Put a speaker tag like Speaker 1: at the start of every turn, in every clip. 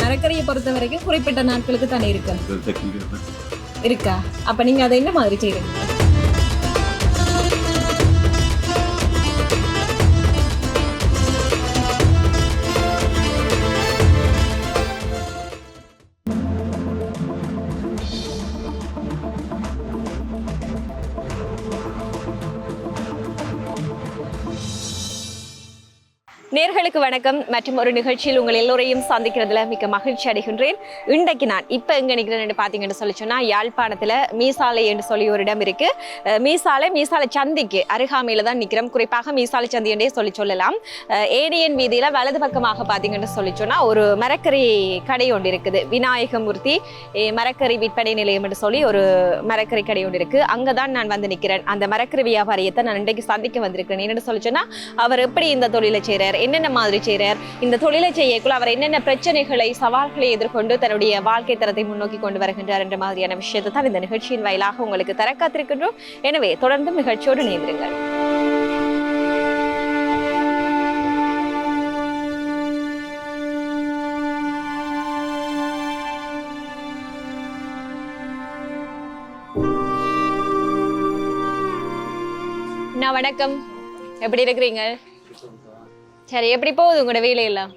Speaker 1: மரக்கறியை பொறுத்த வரைக்கும் குறிப்பிட்ட நாட்களுக்கு தானே இருக்கு? இருக்கா? அப்ப நீங்க அதை என்ன மாதிரி செய்றீங்க நேர்களுக்கு வணக்கம். மற்றும் ஒரு நிகழ்ச்சியில் உங்கள் எல்லோரையும் சந்திக்கிறதுல மிக்க மகிழ்ச்சி அடைகின்றேன். இன்றைக்கு நான் இப்போ எங்கே நிற்கிறேன்னு பார்த்தீங்கன்னு சொல்லி சொன்னால் யாழ்ப்பாணத்தில் மீசாலை என்று சொல்லி ஒரு இடம் இருக்கு. மீசாலை மீசாலை சந்திக்கு அருகாமையில் தான் நிற்கிறோம் குறிப்பாக மீசாலை சந்தி என்றே சொல்லி சொல்லலாம். ஏனியன் வீதியில் வலது பக்கமாக பார்த்தீங்கன்னு சொல்லி சொன்னால் ஒரு மரக்கறி கடை ஒன்று இருக்குது. விநாயகமூர்த்தி மரக்கறி விற்பனை நிலையம் என்று சொல்லி ஒரு மரக்கறி கடை ஒன்று இருக்கு. அங்கே தான் நான் வந்து நிற்கிறேன் அந்த மரக்கறி வியாபாரியத்தை நான் இன்றைக்கு சந்திக்க வந்திருக்கிறேன். என்னென்னு சொல்லி சொன்னால் அவர் எப்படி இந்த தொழிலை செய்கிறார் என்னென்ன மாதிரி செய்கிறார் இந்த தொழிலை செய்யக்குள்ள அவர் என்னென்ன பிரச்சனைகளை சவால்களை எதிர்கொண்டு தன்னுடைய வாழ்க்கை தரத்தை முன்னோக்கி கொண்டு வருகின்றார் என்ற மாதிரியான விஷயத்தை தான் இந்த நிகழ்ச்சியின் வாயிலாக உங்களுக்கு தர காத்திருக்கின்றோம் எனவே தொடர்ந்து நிகழ்ச்சியோடு இணைந்திருங்கள். நான் வணக்கம். எப்படி இருக்கிறீங்க? சரி எப்படி போகுது உங்களோட வேலையெல்லாம்?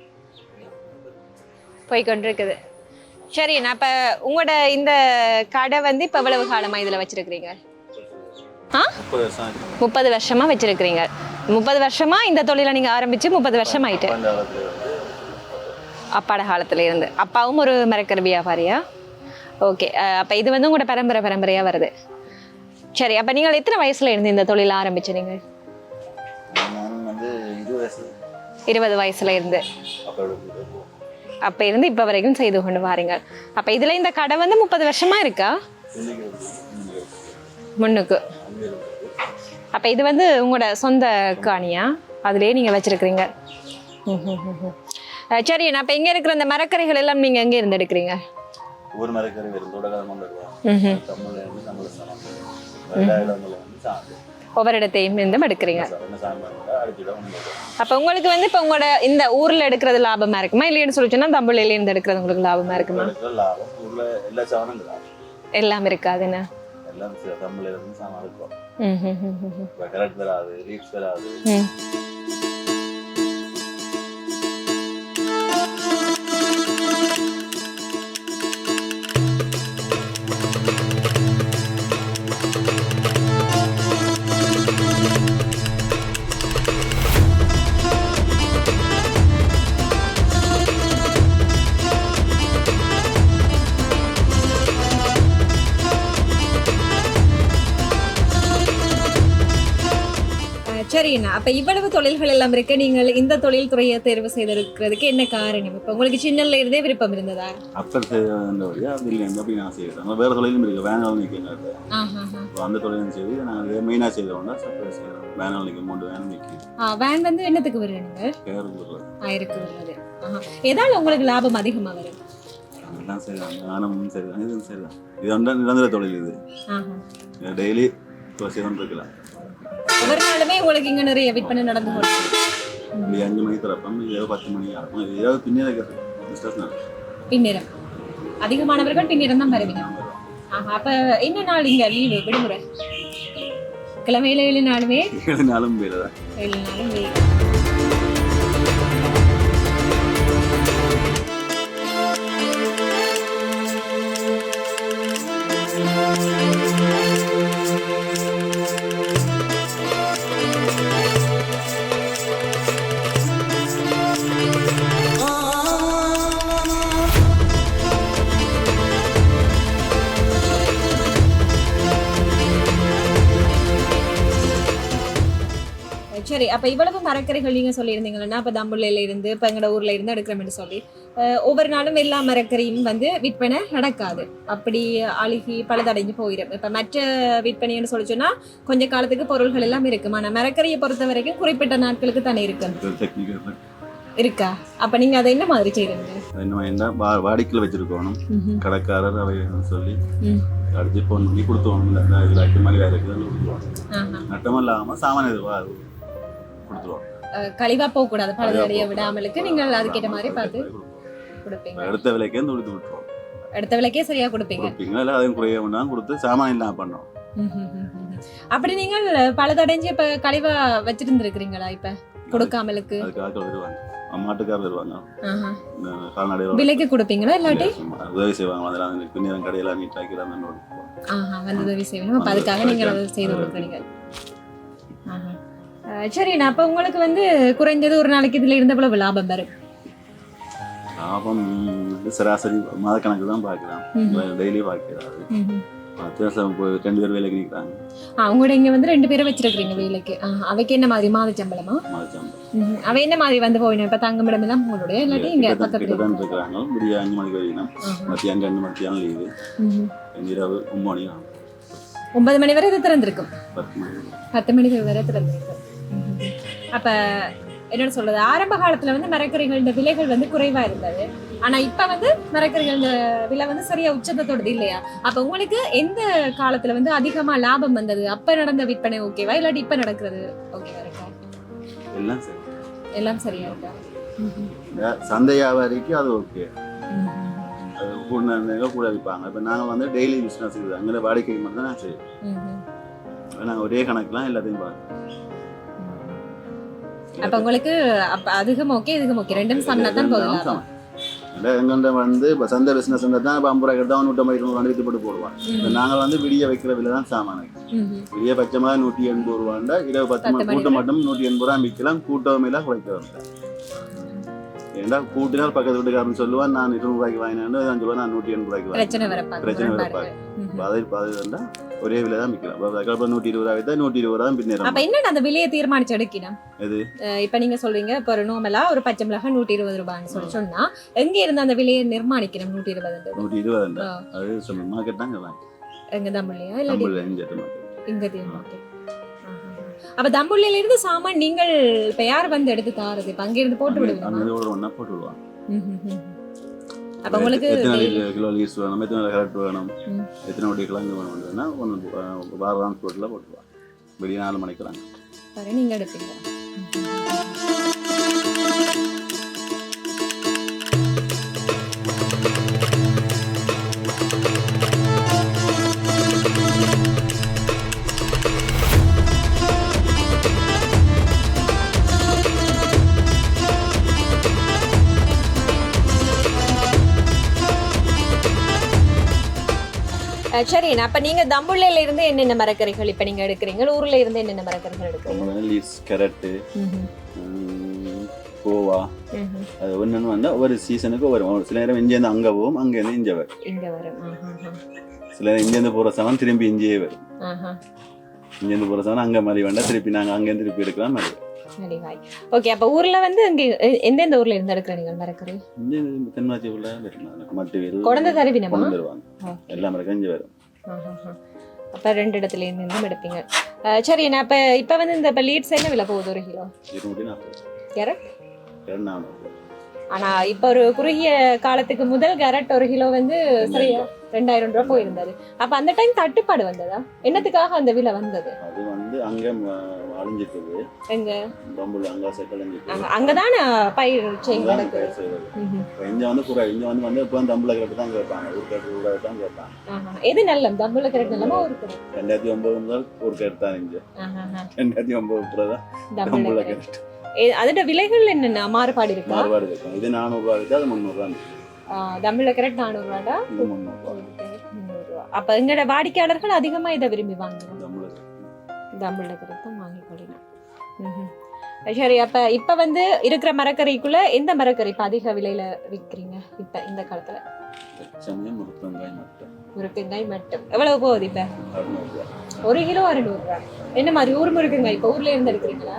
Speaker 1: போய் கொண்டிருக்குது. சரி நான் இப்போ உங்களோட இந்த கடை வந்து இப்போ எவ்வளவு காலமாக இதில் வச்சிருக்கிறீங்க? ஆ?
Speaker 2: முப்பது வருஷம் ஆச்சு.
Speaker 1: முப்பது வருஷமா வச்சிருக்கிறீங்க. முப்பது வருஷமா இந்த தொழிலை நீங்கள் ஆரம்பிச்சு முப்பது வருஷம் ஆயிட்டு அப்பாட காலத்துல இருந்து. அப்பாவும் ஒரு மரக்கறி வியாபாரியா? ஓகே அப்போ இது வந்து உங்களோட பரம்பரை பரம்பரையாக வருது. சரி அப்போ நீங்கள் எத்தனை வயசுல இருந்து இந்த தொழிலை ஆரம்பிச்சீங்க?
Speaker 2: நானும் வந்து இருபது வயசு
Speaker 1: இருபது வயசுல இருந்து. அப்போ இருந்து இப்போ வரைக்கும் செய்து கொண்டு வாரீங்க. அப்போ இதில் இந்த கடை வந்து முப்பது வருஷமா இருக்கா? முன்னுக்கு. அப்போ இது வந்து உங்களோட சொந்த காணியா? அதுலேயே நீங்கள் வச்சுருக்கிறீங்க. சரி நான் இப்போ இங்கே இருக்கிற இந்த மரக்கரைகள் எல்லாம் நீங்கள் எங்கே இருந்து எடுக்கிறீங்க?
Speaker 2: ஒரு சாந்து
Speaker 1: ஒவ்வொரு இடத்தையும் இருந்து எடுக்கிறீங்க.
Speaker 2: என்ன
Speaker 1: அப்போ உங்களுக்கு வந்து இப்போ உங்களோட இந்த ஊரில் எடுக்கிறது லாபமாக இருக்குமா? இல்லைன்னு சொல்லி சொன்னால் தமிழ்ல இருந்து எடுக்கிறது உங்களுக்கு லாபமாக இருக்குமா?
Speaker 2: லாபம் ஊர்ல எல்லா சாணங்களும்
Speaker 1: எல்லாம்
Speaker 2: தமிழ்ல இருந்து சாமான் எடுக்கிறோம்
Speaker 1: ம் ம் ம் ம் ம்.
Speaker 2: இப்போ கரெக்ட் வராது. ரீப்ஸ் வராது
Speaker 1: அப்ப இவ்வளவு தொழில்கள் எல்லாம் இருக்கு. நீங்கள் இந்த தொழில் துறையை தேர்வு செய்திருக்கிறதுக்கு என்ன காரணம்? இப்ப உங்களுக்கு சின்னல இருந்தே விருப்பம் இருந்ததா?
Speaker 2: அப்பர் அப்படி நான் வேறு தொழிலும் இருக்கு. வேனால் நிற்கிறது இப்போ அந்த தொழிலும் சரி. நாங்கள் மெயினாக செய்தோம்னா சப்ளை செய்கிறோம் வேனால் நிற்க மூன்று வேன் நிற்கி
Speaker 1: வேன் வந்து என்னத்துக்கு வருவீங்க ஆயிருக்கு வருவது. எதால உங்களுக்கு லாபம் அதிகமா வரும்?
Speaker 2: அதெல்லாம் சரிதான் நானும் சரிதான் இதுவும் சரிதான் இது நிரந்தர தொழில் இது. டெய்லி இருக்கலாம்
Speaker 1: ஒவ்வொரு நாளுமே உங்களுக்கு இங்க நிறைய விற்பனை நடந்து கொண்டு
Speaker 2: இப்படி அஞ்சு மணிக்கு திறப்போம் இரவு பத்து மணிக்கு ஆகும் இது இரவு பின்னே பிஸ்னஸ் நடக்கும்.
Speaker 1: பின்னிரம் அதிகமானவர்கள் பின்னிரம் தான் வருவீங்க. ஆஹா அப்ப என்ன நாள் இங்க லீவு விடுமுறை? கிழமையில ஏழு நாளுமே?
Speaker 2: ஏழு நாளும் வேலை தான்
Speaker 1: ஏழு நாளும் leave. சரி அப்ப இவ்வளவு மரக்கரைகள் நீங்க சொல்லியிருந்தீங்கன்னா இப்ப தம்புள்ளையில இருந்து இப்ப எங்கட ஊர்ல இருந்து எடுக்கிறோம்னு சொல்லி ஒவ்வொரு நாளும் எல்லா மரக்கரையும் வந்து விற்பனை நடக்காது. அப்படி அழுகி பழுதடைஞ்சு போயிடும் இப்ப மற்ற விற்பனைன்னு சொல்லி சொன்னா கொஞ்ச காலத்துக்கு பொருள்கள் எல்லாம் இருக்கும். ஆனா மரக்கரையை பொறுத்த வரைக்கும் குறிப்பிட்ட நாட்களுக்கு தானே இருக்கு இருக்கா? அப்ப நீங்க அதை என்ன மாதிரி
Speaker 2: என்ன வா வாடிக்கையில் வச்சிருக்கணும். கடைக்காரர் அவை சொல்லி. அடிச்சு ஃபோன் பண்ணி கொடுத்துவோம் இந்த மாதிரி வேறு சாமான் கொடுத்துருவோம்
Speaker 1: கழிவா போக கூடாது பழுதடைய விடாமலுக்கு. நீங்கள் அதுக்கேற்ற மாதிரி பார்த்து. கொடுப்பீங்க.
Speaker 2: எடுத்த விலைக்கே துடித்து விட்டுருவோம்
Speaker 1: அடுத்த விலைக்கே சரியா கொடுப்பீங்க.
Speaker 2: கொடுப்பீங்க இல்லை அதையும் குறைய கொடுத்து சாமான் இல்லாம பண்ணோம்.
Speaker 1: அப்படி நீங்கள் பழுதடைஞ்சு இப்ப கழிவா வச்சிட்டு இருந்திருக்கிறீங்களா இப்ப கொடுக்காமலுக்கு.
Speaker 2: மாட்டுக்காரர் வருவாங்க.
Speaker 1: விலைக்கு கொடுப்பீங்களா இல்லாட்டி?
Speaker 2: உதவி செய்வாங்க. அதெல்லாம் பின்னர் கடையெல்லாம் நீட்டாக்கிறாங்க
Speaker 1: ஆஹா வந்து உதவி அப்ப அதுக்காக நீங்கள் அதை செய்து கொடுக்குறீங்க. ஆஹா. அஹ், சரி நான் அப்ப உங்களுக்கு வந்து குறைஞ்சது ஒரு நாளைக்கு இதுல இருந்த எவ்வளவு லாபம் வரும்?
Speaker 2: லாபம் சராசரி மாதக்கணக்கு தான் பார்க்கலாம். டெய்லி பார்க்கிறாரு. போய் ரெண்டு பேர் வேலைக்கு நிற்கிறாங்க.
Speaker 1: ஆ, உங்களோட இங்க வந்து ரெண்டு பேரை வச்சிருக்கீங்க வேலைக்கு. அவைக்கு என்ன மாதிரி? மாத சம்பளமா. அவ என்ன மாதிரி வந்து போயிடும் இப்ப தங்குமிடம் எல்லாம் உங்களுடைய இல்லாட்டி இங்க பக்கத்துல?
Speaker 2: கிட்டதான் இருக்கிறாங்க விடிய அஞ்சு மணிக்கு வரைக்கும். மத்தியானம் ரெண்டு மத்தியானம் லீவு. இரவு ஒன்பது மணி
Speaker 1: ஒன்பது மணி வரை இது திறந்திருக்கும்.
Speaker 2: பத்து மணி
Speaker 1: வரை திறந்திருக்கும். அப்ப என்ன சொல்றது ஆரம்ப காலத்துல வந்து மரக்கறிகளோட விலைகள் வந்து குறைவா இருந்தது. ஆனா இப்ப வந்து மரக்கறிகளோட விலை வந்து சரியா உச்சத்தை தொடுது இல்லையா? அப்ப உங்களுக்கு எந்த காலத்துல வந்து அதிகமா லாபம் வந்தது? அப்ப நடந்த விற்பனை ஓகேவா இல்லாட்டி இப்ப நடக்கிறது ஓகேவா இருக்கா?
Speaker 2: எல்லாம் சரி.
Speaker 1: எல்லாம் சரியா இருக்கா?
Speaker 2: சந்தை வியாபாரிக்கு அது ஓகே. அது கூட கூட விற்பாங்க இப்போ நாங்கள் வந்து டெய்லி பிஸ்னஸ் இருக்குது அங்கே வாடிக்கைக்கு மட்டும் தான் நான் செய்வோம். நாங்கள் ஒரே கணக்கெலாம் எல்லாத்தையும் பார்க்கணும்
Speaker 1: அப்ப உங்களுக்கு அதுக்கும் ஓகே இதுக்கும் ஓகே ரெண்டும் சமனா தான்.
Speaker 2: எங்கள்கிட்ட வந்து இப்போ சந்தை பிஸ்னஸ் தான் இப்போ ஐம்பது ரூபாய் எடுத்தால் நூற்றம்பது ரூபாய் வித்து போட்டு போடுவான் இப்போ நாங்கள் வந்து விடிய வைக்கிற விலை தான் சாமான். விடிய பட்சமாக நூற்றி எண்பது ரூபாண்டா இரவு பத்து மணி கூட்டம் மட்டும் நூற்றி எண்பது ரூபா விற்கலாம் கூட்டம் எல்லாம் குறைக்கிறோம் ஏன்டா கூட்டினால் பக்கத்து வீட்டுக்காரன் சொல்லுவான் நான் இருநூறு ரூபாய்க்கு வாங்கினேன் நான் சொல்லுவேன் நான் நூற்றி எண்பது ரூபாய்க்கு வாங்கினேன்
Speaker 1: பிரச்சனை வரப்பா
Speaker 2: பிரச்சனை வரப்பாரு. இப்போ அதை அது வந்தா ஒரே விலை தான் விற்கலாம். அதுக்கப்புறம் நூற்றி இருபது ரூபா விற்றா நூற்றி இருபது ரூபா தான் பின்னேறும்.
Speaker 1: அப்ப என்ன அந்த விலையை தீர்மானிச்சு எடுக்கணும்
Speaker 2: எது?
Speaker 1: அஹ் இப்ப நீங்க சொல்றீங்க இப்ப ஒரு நோமலா ஒரு பச்சை மிளகாய் நூற்றி இருபது ரூபாய்னு சொல்லி சொன்னா எங்க இருந்து அந்த விலையை நிர்மாணிக்கணும் நூற்றி இருபது
Speaker 2: நூற்றி இருபது அது சொன்ன மார்க்கெட் சொல்லுவாங்க
Speaker 1: எங்க
Speaker 2: எஞ்சு மார்க்கெட்
Speaker 1: இங்க தீர்மானிக்க அப்ப தம்புள்ளையில இருந்து சாமான் நீங்கள் இப்ப யார் வந்து எடுத்து தாரது? இப்ப அங்க இருந்து போட்டு விடுவீங்க.
Speaker 2: போட்டு விடுவாங்க
Speaker 1: அப்ப உங்களுக்கு
Speaker 2: எத்தனை கிலோ லீஸ் வேணும் எத்தனை கரெக்ட் வேணும். எத்தனை வட்டி கிழங்கு வேணும்னா ஒன்று வார டிரான்ஸ்போர்ட்டில் போட்டுருவாங்க வெளியே நாலு மணிக்கிறாங்க
Speaker 1: பாரு நீங்க எடுப்பீங்க. அஹ் சரி அப்ப நீங்க தம்புள்ளையில இருந்து என்னென்ன மரக்கறிகள் இப்ப நீங்க எடுக்கிறீங்க? ஊர்ல இருந்து என்னென்ன மரக்கறிகள் எடுக்கிறீங்க?
Speaker 2: கேரட்டு
Speaker 1: ம்ஹும்.
Speaker 2: கோவா. அது ஒன்று வந்து ஒவ்வொரு சீசனுக்கு வரும். ஒரு சில நேரம் இங்கேருந்து அங்கே போகும் அங்கேருந்து இங்கே வரும்.
Speaker 1: இங்க வரும்.
Speaker 2: சில நேரம் இங்கேருந்து போகிற சமன் திரும்பி இங்கேயே வரும். இங்கேருந்து போகிற சமன் அங்கே மாதிரி வேண்டாம் திருப்பி நாங்கள் அங்கேருந்து திருப்பி எடுக்கலாம் மாதிரி
Speaker 1: நடிவாய் ஓகே அப்ப ஊர்ல வந்து அங்க எ- எந்தெந்த ஊர்ல இருந்து எடுக்கிற நீங்கள் மரக்கறி?
Speaker 2: இங்கே மட்டு வீடு
Speaker 1: குழந்தை தருவினமா?
Speaker 2: கொண்டு வருவாங்க
Speaker 1: ஆ.
Speaker 2: எல்லா மரக்கும் இங்கே வரும்.
Speaker 1: அப்ப ரெண்டு இடத்துல இருந்தும் எடுப்பீங்க. சரி நான் இப்ப இப்ப வந்து இந்த இப்ப லீட்ஸ் என்ன விலை போகுது ஒரு கிலோ?
Speaker 2: இருநூற்றி நாற்பது.
Speaker 1: கேரட்?
Speaker 2: இரண்டு நானூறு.
Speaker 1: ஆனா இப்ப ஒரு குறுகிய காலத்துக்கு முதல் கேரட் ஒரு கிலோ வந்து சரியா ரெண்டாயிரம் ரூபாய் போயிருந்தது. அப்ப அந்த டைம் தட்டுப்பாடு வந்ததா? என்னத்துக்காக அந்த விலை வந்தது?
Speaker 2: அது வந்து அங்கே அழிஞ்சிட்டது.
Speaker 1: எங்க?
Speaker 2: ரொம்ப அங்கே செட்டில் அழிஞ்சிட்டு
Speaker 1: அங்க- அங்கதானே பயிர் செய்ய நடக்குது.
Speaker 2: இங்கே வந்து குறை இங்கே வந்து வந்து இப்போ தம்பளை கரெக்ட் தான் கேட்பாங்க. ஒரு கரெக்ட் ஒரு கரெக்ட் தான் கேட்பாங்க.
Speaker 1: எது நல்லம்? தம்புல கேரட் நல்லமா ஒரு
Speaker 2: ரெண்டாயிரத்தி ஒன்பது முதல் ஒரு கரெக்ட் தான் இங்கே. ரெண்டாயிரத்தி ஒன்பது அப்புறம் தான்
Speaker 1: தம்புல
Speaker 2: தம்பளை
Speaker 1: கேரட் அதோட விலைகள் என்னென்ன? மாறுபாடு இருக்கா?
Speaker 2: மாறுபாடு இருக்கும் இது நானூறுரூவா இருக்குது அது முந்நூறுரூவா
Speaker 1: தம்புல கேரட் நானூறு ரூபாடா
Speaker 2: இது முந்நூறுரூவா
Speaker 1: அப்ப எங்களோட வாடிக்கையாளர்கள் அதிகமா இதை விரும்பி வாங்குவாங்க கேரட் தான். வாங்கி ம்ஹும். சரி அப்ப இப்ப வந்து இருக்கிற மரக்கறிக்குள்ள எந்த மரக்கறி இப்ப அதிக விலையில விற்கிறீங்க இப்ப இந்த காலத்துல? முருக்கங்காய் மட்டும். எவ்வளவு போகுது இப்ப? ஒரு கிலோ அறுநூறு ரூபாய் என்ன மாதிரி ஊர் முருக்கங்காய் இப்ப? ஊர்ல இருந்து எடுக்கிறீங்களா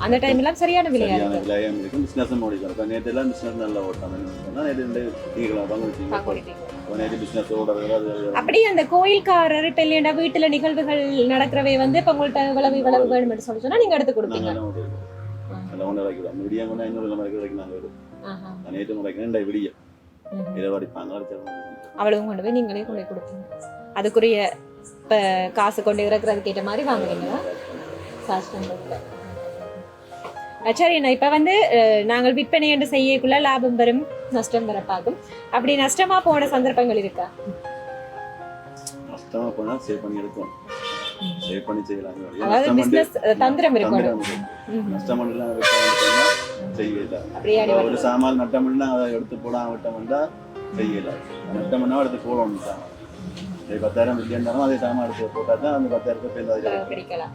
Speaker 1: அந்த டைம் எல்லாம் சரியான விலையா
Speaker 2: சரியான
Speaker 1: இருக்கு?
Speaker 2: விலையம் இருக்கும் பிஸ்னஸும் ஓடிக்கும் இப்போ நேற்று எல்லாம் பிஸ்னஸ் நல்லா சொன்னால் நேற்று நீங்கள் பங்கு. பிஸ்னஸ் ஓடுறது அது
Speaker 1: அப்படியே அந்த கோயில்காரர் இப்ப இல்லையா வீட்டுல நிகழ்வுகள் நடக்கிறவை வந்து இப்ப உங்கள்ட்ட இவ்வளவு இவ்வளவு வேணும்னு சொல்லி சொன்னா நீங்க எடுத்து கொடுப்பீங்க.
Speaker 2: நாங்கள் ஒன்று வைக்கிறோம் விடிய கொண்டு இன்னொரு கிழமை வரைக்கும் நாங்கள். நான் நேற்று முறைக்கு விடிய. வடிப்பாங்க அடிச்சாங்க
Speaker 1: அவ்வளவும் கொண்டு போய் நீங்களே கொண்டு போய் கொடுப்பீங்க. அதுக்குரிய இப்ப காசு கொண்டு இறக்குறதுக்கு ஏற்ற மாதிரி வாங்குவீங்களா சாஸ்திரங்கள்ல அஹ் சரி நான் இப்ப வந்து நாங்கள் விற்பனை என்று செய்யக்குள்ள லாபம் வரும் நஷ்டம் வர பார்க்கும் அப்படி நஷ்டமா போன சந்தர்ப்பங்கள் இருக்கா?
Speaker 2: கஷ்டமாக போனால் சேவ் பண்ணி எடுக்கும் சேவ் பண்ணி செய்யலாம்.
Speaker 1: அதாவது பிசினஸ் தந்திரம் இருக்கும். ம்ஹும்.
Speaker 2: நஷ்டம் பண்ணலாம் செய்யல.
Speaker 1: அப்படியே
Speaker 2: ஒரு சாமான் நட்டம் பண்ணா அதை எடுத்து போடாம விட்டோம்னா செய்யல. நட்டம் பண்ணா எடுத்து போடணும் சாமான் பத்தாயிரம் மில்லியன் தானோ அதே சாமான் எடுத்து போட்டா தான் அந்த பத்தாயிரத்தை
Speaker 1: பிடிக்கலாம்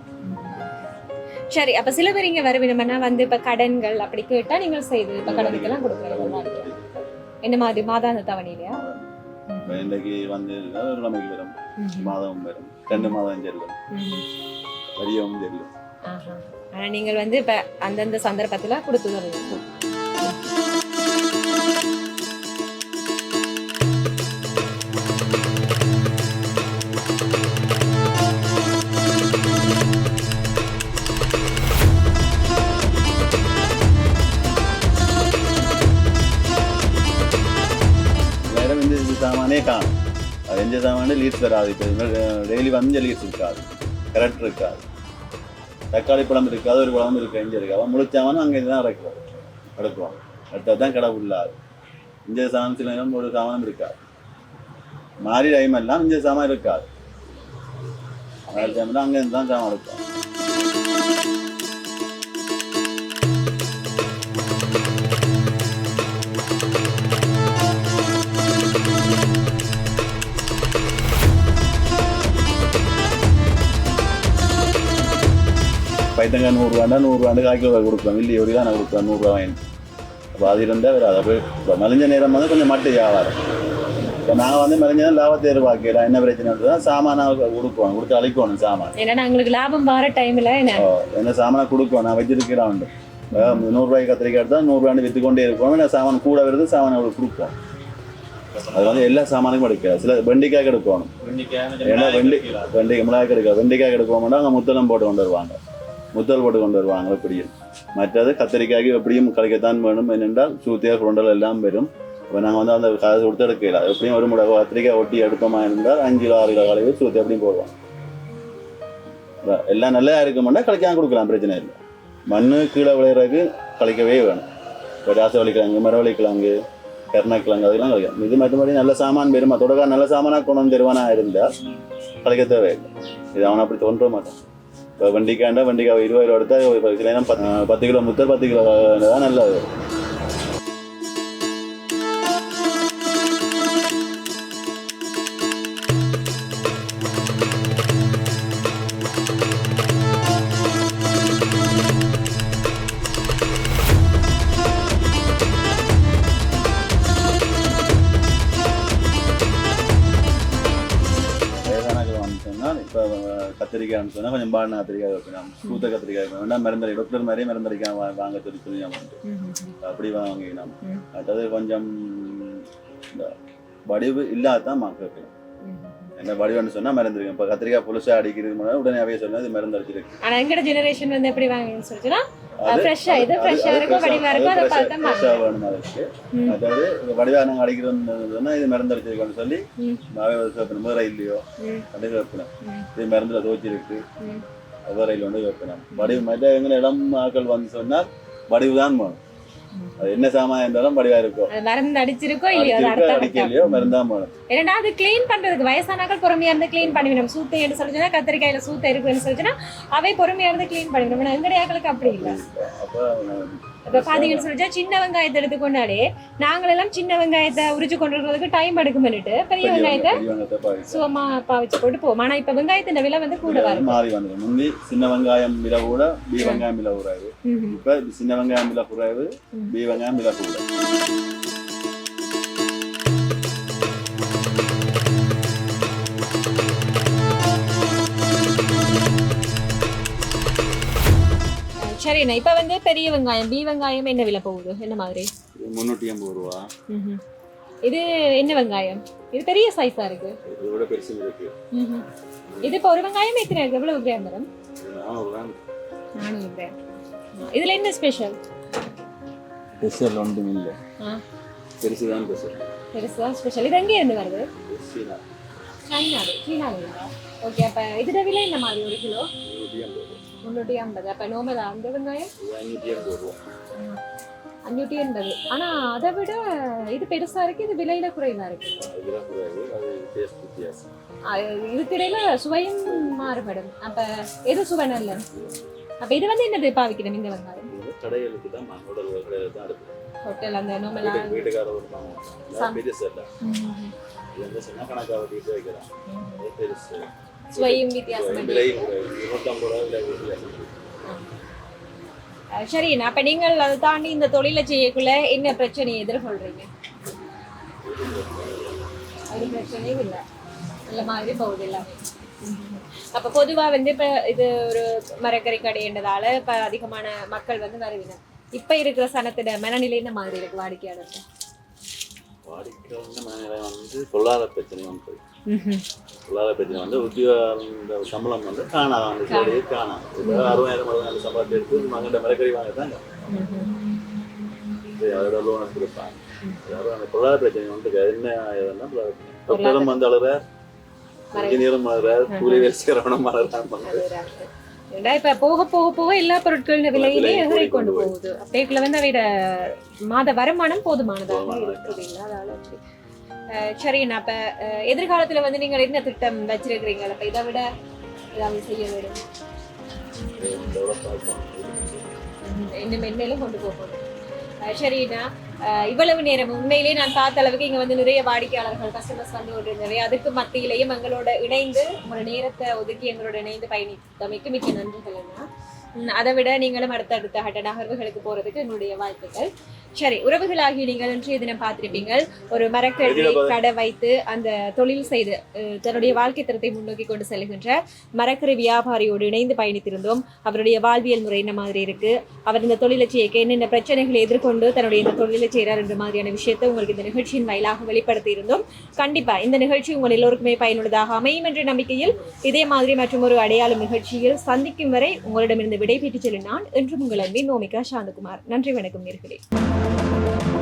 Speaker 1: சரி அப்ப சில பேர் இங்க வருவினம்னா வந்து இப்ப கடன்கள் அப்படி கேட்டா நீங்கள் செய்து இப்ப கடனுக்கெல்லாம் கொடுக்குறது என்ன மாதிரி மாதாந்த தவணையிலையா?
Speaker 2: இப்போ இன்றைக்கு வந்து கிழமைக்கு வரும். மாதம் வரும். ரெண்டு மாதம் செல்லும். வரியவும் செல்லும்.
Speaker 1: ஆஹா. ஆனா நீங்கள் வந்து இப்ப அந்தந்த சந்தர்ப்பத்துல கொடுத்து வருவீங்க.
Speaker 2: அது எந்த லீட்ஸ் வராது இப்போ டெய்லி வந்து லீட்ஸ் இருக்காது கரெக்ட் இருக்காது தக்காளி பழம் இருக்காது ஒரு குழம்பு இருக்கு இஞ்சி இருக்கு அவன் முழிச்சாவனும் அங்கே தான் இறக்குவோம் எடுக்குவான் அடுத்தது தான் கடை உள்ளாது இஞ்ச சாமான் சில நேரம் ஒரு சாமானம் இருக்காது மாறி டைம் எல்லாம் இஞ்ச சாமான் இருக்காது மாறி டைம்ல அங்கே இருந்து தான் சாமான் இருக்கும் பைத்தங்காய் நூறுரூவாண்டா நூறுரூவாண்டு கால் கிலோ கொடுப்பேன் இல்லையே ஒரு தான் நான் கொடுப்பேன் நூறுரூவா வாங்கி அப்போ அது இருந்தால் வராது அப்போ இப்போ மலிஞ்ச நேரம் வந்து கொஞ்சம் மட்டு வியாபாரம் இப்போ நாங்கள் வந்து மலிஞ்ச லாபத்தை எதிர்பார்க்கல என்ன பிரச்சனை சாமானாக கொடுக்குவோம் கொடுத்து அழைக்கணும் சாமான்
Speaker 1: ஏன்னா எங்களுக்கு லாபம் வர டைம்ல என்ன
Speaker 2: சாமானை கொடுக்குவோம் நான் வச்சிருக்கிறேன் உண்டு நூறுரூவாய்க்கு கத்திரிக்காய் எடுத்தால் நூறுரூவாண்டு விற்று கொண்டே இருக்கோம் நான் சாமான் கூட வருது சாமான் அவங்களுக்கு கொடுப்போம் அது வந்து எல்லா சாமானுக்கும் கிடைக்காது சில வெண்டிக்காய் எடுக்கணும் ஏன்னா வெண்டி வெண்டி மிளகாய் கிடைக்காது வெண்டிக்காய் எடுக்கணும்னா அவங்க முத்தலம் போட்டு கொண்டு வருவாங்க முத்தல் போட்டு கொண்டு வருவாங்க எப்படியும் மற்றது கத்திரிக்காய்க்கு எப்படியும் கிடைக்கத்தான் வேணும். என்னென்றால் சூத்தியாக சுரண்டல் எல்லாம் வரும். இப்போ நாங்கள் வந்து அந்த காசு கொடுத்து எடுக்கல. எப்படியும் ஒரு முறை கத்திரிக்காய் ஒட்டி எடுப்போமா இருந்தால் அஞ்சு கிலோ ஆறு கிலோ கலவை சூத்தி எப்படியும் போடுவோம். எல்லாம் நல்லா இருக்குமெண்டா கழிக்காம கொடுக்கலாம் பிரச்சனை இல்லை. மண் கீழே விளையிறதுக்கு கழிக்கவே வேணும். இப்போ ராச வலிக்கிழங்கு மரவள்ளிக்கிழங்கு கருணக்கிழங்கு அதெல்லாம் கழிக்கலாம் இது மற்றபடி நல்ல சாமான் பெருமா தொடக்க நல்ல சாமானாக கொண்டு வந்து தருவானா இருந்தால் கழிக்க தேவையில்லை இது அவனை அப்படி தோன்ற மாட்டான். இப்போ வண்டிக்காண்டா வண்டிக்கு இருபது ரூபா எடுத்தா சில நேரம் பத்து பத்து கிலோ முத்தல் பத்து கிலோ தான் நல்லது. கத்திரிக்காய்னு சொன்னால் கொஞ்சம் பாடின கத்திரிக்காய் வைக்கணும் சூத்த கத்திரிக்காய் வைக்கணும் வேண்டாம் மருந்தடி டாக்டர் மாதிரி மருந்தடிக்காய் வா- வாங்க சொல்லி சொல்லி அப்படி வாங்கினோம்
Speaker 1: ம்.
Speaker 2: அடுத்தது கொஞ்சம் இந்த வடிவு இல்லாதான் மாக்க வைக்கணும் என்ன வடிவம்னு சொன்னால் மருந்துருக்கேன் இப்போ கத்திரிக்காய் புதுசாக அடிக்கிறது உடனே அவைய சொன்னா இது மருந்து அடிச்சிருக்கு
Speaker 1: ஆனா எங்கட ஜெனரேஷன் வந்து எப்படி வாங்கணும்னு சொல்லிச்சுன்னா
Speaker 2: அது-
Speaker 1: ஃப்ரெஷ்ஷா இது
Speaker 2: அது-
Speaker 1: ஃப்ரெஷ்ஷா
Speaker 2: அது
Speaker 1: இருக்கும்
Speaker 2: fresh-ஆ-
Speaker 1: வடிவா
Speaker 2: அது
Speaker 1: இருக்கும் அதை பார்த்து வாங்கணும்.
Speaker 2: வேணும் அதுக்கு. அதாவது வடிவா நாங்கள் அடிக்கிறோம்னு இது மருந்து அடிச்சிருக்கோம்னு சொல்லி
Speaker 1: ம்.
Speaker 2: வைக்கணும் வேற இல்லையோ
Speaker 1: ம்.
Speaker 2: அது வைக்கணும்
Speaker 1: ம்.
Speaker 2: இது மருந்துல தோச்சிருக்கு
Speaker 1: ம்.
Speaker 2: வேறையில் வந்து வைக்கணும் வடிவு மற்ற எங்கே இடம் ஆக்கள் வந்து சொன்னால் வடிவு தான் வேணும் என்ன சாமான் இருந்தாலும் வடிவா இருக்கும்
Speaker 1: மருந்து அடிச்சிருக்கோ இல்லையோ
Speaker 2: அடிக்கலையோ மருந்தான் வேணும்
Speaker 1: ஏன்னா அது க்ளீன் பண்றதுக்கு வயசானாக்கள் பொறுமையா இருந்து க்ளீன் பண்ணிவிடும் சூத்தை என்று சொல்லிச்சுன்னா கத்திரிக்காயில சூத்தை இருக்குன்னு சொல்லிச்சுன்னா அவை பொறுமையா இருந்து க்ளீன் பண்ணிவிடும் எங்கடைய ஆக்களுக்கு அப்படி இல்ல. இப்ப பாத்தீங்கன்னு சொல்லிச்சா சின்ன வெங்காயத்தை எடுத்துக்கொண்டாலே நாங்கள் எல்லாம் சின்ன வெங்காயத்தை உரிச்சு கொண்டு வரதுக்கு டைம் எடுக்கும் பண்ணிட்டு பெரிய வெங்காயத்தை சுகமா பாவிச்சு போட்டு போவோம் ஆனா இப்ப வெங்காயத்தின் விலை வந்து கூட வரும்
Speaker 2: மாறி வந்துடும். முந்தி சின்ன வெங்காயம் விலை கூட பி வெங்காயம் விலை குறைவு. இப்போ சின்ன வெங்காயம் விலை குறைவு. பி வெங்காயம் விலை கூட
Speaker 1: சரிண்ணா இப்போ வந்து பெரிய வெங்காயம் பி வெங்காயம் என்ன விலை போகுது? என்ன மாதிரி?
Speaker 2: முந்நூற்றி ஐம்பது ரூபா.
Speaker 1: இது என்ன வெங்காயம்? இது பெரிய சைஸா இருக்கு.
Speaker 2: இதை விட பெருசு இருக்கு.
Speaker 1: ம்ஹும். இது இப்போ ஒரு வெங்காயம் எத்தனை இருக்கு? எவ்வளவு கிராம் வரும்
Speaker 2: நானூறு கிராம்.
Speaker 1: இதுல என்ன ஸ்பெஷல்
Speaker 2: ஸ்பெஷல் ஒன்றும் இல்லை. பெருசு தான் ஸ்பெஷல்
Speaker 1: பெருசா ஸ்பெஷல் இது எங்கே இருந்து வருது?
Speaker 2: சீனா.
Speaker 1: சீனாவில். ஓகே அப்போ இதோட விலை என்ன மாதிரி? ஒரு கிலோ?
Speaker 2: முந்நூற்றி ஐம்பது
Speaker 1: அப்போ நோமலா அந்த வெங்காயம்
Speaker 2: ஐநூற்றி ஐம்பது ரூபா
Speaker 1: அஞ்சூற்றி எண்பது ஆனா அதை விட இது பெருசா இருக்கு இது விலையில குறைவா இருக்கு
Speaker 2: இதெல்லாம் கூடாது அது டேஸ்ட் வித்தியாசம்
Speaker 1: அது இதுக்கிடையில சுவையும் மாறுபடும் அப்ப எது சுவை நல்ல அப்ப இது வந்து என்னது பாவிக்கணும் இந்த வெங்காயம்
Speaker 2: கடைகளுக்கு தான் ஹோட்டல்
Speaker 1: அந்த நோமலா
Speaker 2: வீட்டுக்கு வீட்டுக்காரர் பெருசு இல்லை இது வந்து சின்ன கணக்காக வைக்கிறான் பெருசு
Speaker 1: சுவையும் வித்தியாசம்
Speaker 2: விலையும் கூட இருநூற்றம்பது ரூபா விலை வித்தியாசம்
Speaker 1: அஹ் சரி அப்ப நீங்கள் அதை தாண்டி இந்த தொழிலை செய்யக்குள்ள என்ன பிரச்சனையை எதிர்கொள்றீங்க ஒரு பிரச்சனையும் இல்லை நல்ல மாதிரி போகுது எல்லாமே அப்ப பொதுவா வந்து இப்ப இது ஒரு மரக்கறி கடைன்றதால இப்ப அதிகமான மக்கள் வந்து வருவினர் இப்ப இருக்கிற சனத்தோட மனநிலை என்ன மாதிரி இருக்கு வாடிக்கையாளருக்கு
Speaker 2: வாடிக்கையாளர் மனநிலை வந்து பொருளாதார பிரச்சனை வந்து பொருளாதார பிரச்சனை வந்து உத்தியோக சம்பளம் வந்து காணாது. அந்த சைடு காணாது. இப்போ அறுபதாயிரம் அறுபதாயிரம் சம்பளத்தை எடுத்து மகன் மரக்கறி இது அதோட லோனை கொடுப்பாங்க. அதாவது அந்த பொருளாதார பிரச்சனை வந்து என்ன ஏதுன்னா பொருளாதாரம் வந்து அழுற இன்ஜினியரும் அழுற கூலி வேலை செய்கிறவனும் அழுறாங்க
Speaker 1: ஏன்னா இப்ப போக போக போக எல்லா பொருட்களின் விலையிலே
Speaker 2: விலை
Speaker 1: எதிரை கொண்டு போகுது. அப்படிக்குள்ள வந்து அவையோட மாத வருமானம் போதுமானதாக
Speaker 2: போதுமானதா
Speaker 1: இருக்குது இல்லாதால அப்படி. அஹ் சரி நான் அப்ப எதிர்காலத்துல வந்து நீங்கள் என்ன திட்டம் வச்சிருக்கிறீங்க? அப்ப இதை விட ஏதாவது செய்ய வேண்டும். இன்னும் மென்மேலும் கொண்டு போகணும். சரிண்ணா இவ்வளவு நேரம். உண்மையிலேயே நான் பார்த்த அளவுக்கு இங்க வந்து நிறைய வாடிக்கையாளர்கள் கஸ்டமர்ஸ் வந்து கொண்டிருந்தவை அதுக்கு மத்தியிலேயும் எங்களோட இணைந்து உங்களோட நேரத்தை ஒதுக்கி எங்களோட இணைந்து பயணித்தமைக்கு மிக்க நன்றிகள் அண்ணா. உம், அதை விட நீங்களும் அடுத்தடுத்த ஹட்ட நகர்வுகளுக்கு போறதுக்கு எங்களுடைய வாழ்த்துக்கள். சரி உறவுகளாகி நீங்கள் இன்றைய தினம் பார்த்திருப்பீங்க ஒரு
Speaker 2: பா-
Speaker 1: கடை வைத்து அந்த தொழில் செய்து தன்னுடைய வாழ்க்கை தரத்தை முன்னோக்கி கொண்டு செல்கின்ற மரக்கறி வியாபாரியோடு இணைந்து பயணித்திருந்தோம். அவருடைய வாழ்வியல் முறை என்ன மாதிரி இருக்கு? அவர் இந்த தொழிலை செய்ய என்னென்ன பிரச்சனைகளை எதிர்கொண்டு தன்னுடைய இந்த தொழிலை செய்கிறார் என்ற மாதிரியான விஷயத்தை உங்களுக்கு இந்த நிகழ்ச்சியின் வாயிலாக வெளிப்படுத்தி இருந்தோம் கண்டிப்பா இந்த நிகழ்ச்சி உங்கள் எல்லோருக்குமே பயனுள்ளதாக அமையும் என்ற நம்பிக்கையில் இதே மாதிரி மற்றும் ஒரு அடையாளம் நிகழ்ச்சியில் சந்திக்கும் வரை உங்களிடமிருந்து விடைபெற்றுச் செல்லும் நான் என்றும் உங்கள் அன்பின் நோமிகா சாந்தகுமார் நன்றி வணக்கம் நேர்களே. we